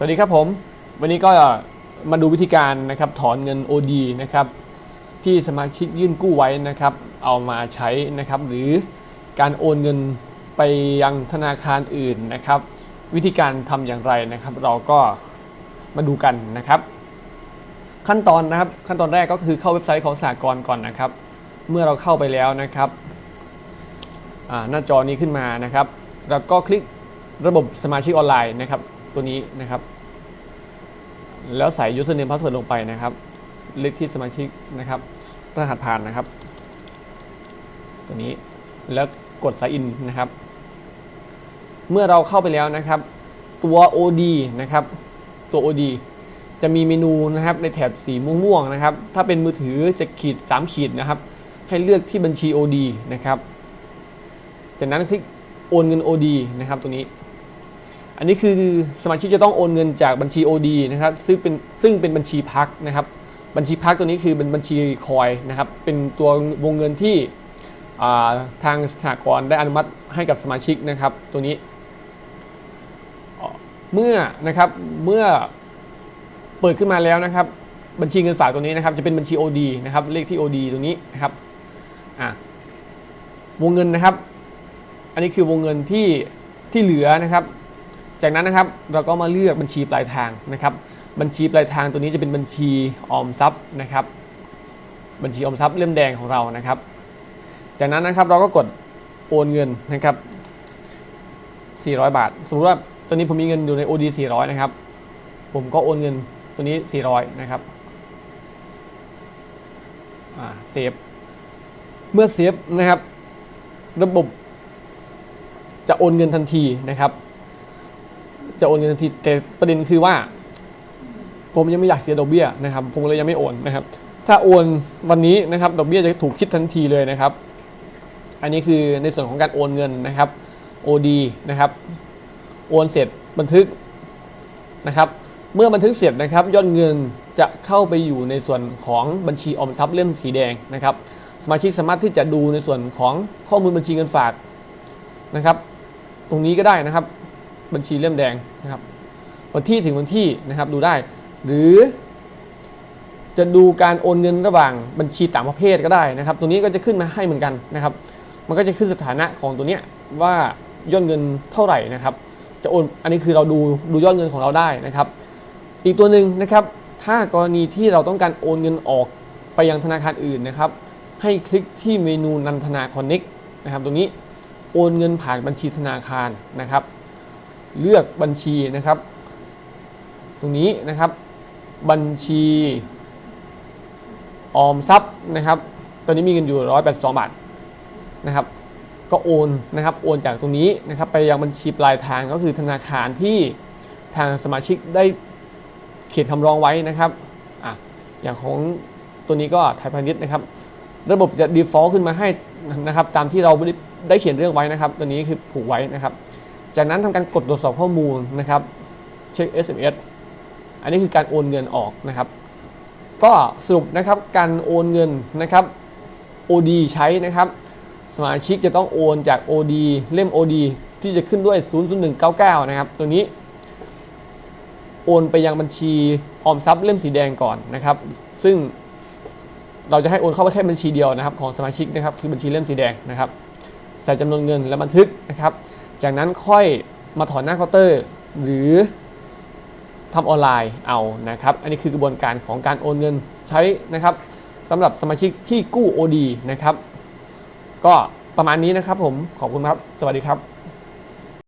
สวัสดีครับผม วันนี้ก็มาดูวิธีการนะครับถอนเงิน OD นะครับที่สมาชิกยื่นกู้ไว้นะครับ เอามาใช้นะครับ หรือการโอนเงินไปยังธนาคารอื่นนะครับ วิธีการทำอย่างไรนะครับ เราก็มาดูกันนะครับ ขั้นตอนนะครับขั้นตอนแรกก็คือเข้าเว็บไซต์ของสากลก่อนนะครับ เมื่อเราเข้าไปแล้วนะครับหน้าจอนี้ขึ้นมานะครับ แล้วก็คลิกระบบสมาชิกออนไลน์นะครับ ตัวนี้นะครับ แล้วใส่ username password ลงไปนะครับเลขที่สมาชิกนะครับรหัสผ่านนะครับ ตัวนี้แล้วกด sign in นะครับ เมื่อเราเข้าไปแล้วนะครับ ตัว OD นะครับ ตัว OD จะมีเมนูนะครับในแถบสีม่วงๆนะครับ ถ้าเป็นมือถือจะขีด 3 ขีดนะครับ ให้เลือกที่บัญชี OD นะครับ จากนั้นคลิกโอนเงิน OD นะครับ ตัวนี้ อันนี้คือสมาชิกจะต้องโอนเงินจากบัญชี OD นะครับซึ่งเป็นซึ่งเป็นบัญชีพักนะครับ บัญชีพักตัวนี้คือเป็นบัญชีคอยนะครับ เป็นตัววงเงินที่ทางสหกรณ์ได้อนุมัติให้กับสมาชิกนะครับ ตัวนี้ เมื่อนะครับเมื่อเปิดขึ้นมาแล้วนะครับ บัญชีเงินฝากตัวนี้นะครับ จะเป็นบัญชี OD นะครับเลขที่ OD ตัวนี้นะครับวงเงินนะครับ อันนี้คือวงเงินที่ที่เหลือนะครับ จากนั้นนะครับเราก็มาเลือกบัญชีปลายทางนะครับ บัญชีปลายทางตัวนี้จะเป็นบัญชีออมทรัพย์นะครับ บัญชีออมทรัพย์เล่มแดงของเรานะครับ จากนั้นนะครับเราก็กดโอนเงินนะครับ 400 บาท สมมติว่าตอนนี้ผมมีเงินอยู่ใน OD 400 นะครับ ผมก็โอนเงินตัวนี้ 400 นะครับอ่าเซฟ เมื่อเซฟนะครับ ระบบจะโอนเงินทันทีนะครับ จะโอนเงินทันทีแต่ประเด็นคือว่า ผมยังไม่อยากเสียดอกเบี้ยนะครับ ผมเลยยังไม่โอนนะครับ ถ้าโอนวันนี้นะครับดอกเบี้ยจะถูกคิดทันทีเลยนะครับ อันนี้คือในส่วนของการโอนเงินนะครับ OD นะครับโอนเสร็จบันทึกนะครับเมื่อบันทึกเสร็จนะครับยอดเงินจะเข้าไปอยู่ในส่วนของบัญชีออมทรัพย์เล่มสีแดงนะครับ สมาชิกสามารถที่จะดูในส่วนของข้อมูลบัญชีเงินฝากนะครับ ตรงนี้ก็ได้นะครับ บัญชีเล่มแดงนะครับ วันที่ถึงวันที่นะครับดูได้ หรือ จะดูการโอนเงินระหว่างบัญชีต่างประเภทก็ได้นะครับตรงนี้ก็จะขึ้นมาให้เหมือนกันนะครับ มันก็จะขึ้นสถานะของตัวเนี้ยว่ายอดเงินเท่าไหร่นะครับ จะโอนอันนี้คือเราดูดูยอดเงินของเราได้นะครับ อีกตัวหนึ่งนะครับ ถ้ากรณีที่เราต้องการโอนเงินออกไปยังธนาคารอื่นนะครับ ให้คลิกที่เมนูนันทนาคอนเน็กนะครับ ตรงนี้โอนเงินผ่านบัญชีธนาคารนะครับ เลือกบัญชีนะครับ ตรงนี้นะครับบัญชีออมทรัพย์นะครับ ตอนนี้มีเงินอยู่ 182 บาทนะครับ ก็โอนนะครับ โอนจากตรงนี้นะครับ ไปยังบัญชีปลายทางก็คือธนาคารที่ทางสมาชิกได้เขียนคำร้องไว้นะครับอะอย่างของตัวนี้ก็ไทยพาณิชย์นะครับ ระบบจะ default ขึ้นมาให้นะครับ ตามที่เราได้ได้เขียนเรื่องไว้นะครับ ตัวนี้คือผูกไว้นะครับ จากนั้นทำการกดตรวจสอบข้อมูลนะครับ เช็ค SMS อันนี้คือการโอนเงินออกนะครับ ก็สรุปนะครับการโอนเงินนะครับ OD ใช้นะครับ สมาชิกจะต้องโอนจาก OD เล่ม OD ที่จะขึ้นด้วย 00199 นะครับ ตัวนี้ โอนไปยังบัญชีออมทรัพย์เล่มสีแดงก่อนนะครับ ซึ่งเราจะให้โอนเข้าไปแค่บัญชีเดียวนะครับ ของสมาชิกนะครับ คือบัญชีเล่มสีแดงนะครับ ใส่จำนวนเงินและบันทึกนะครับ จากนั้นค่อยมาถอนหน้าเคาน์เตอร์ หรือทำออนไลน์เอานะครับ อันนี้คือกระบวนการของการโอนเงินใช้นะครับสำหรับสมาชิกที่กู้ OD นะครับ ก็ประมาณนี้นะครับผมขอบคุณครับ สวัสดีครับ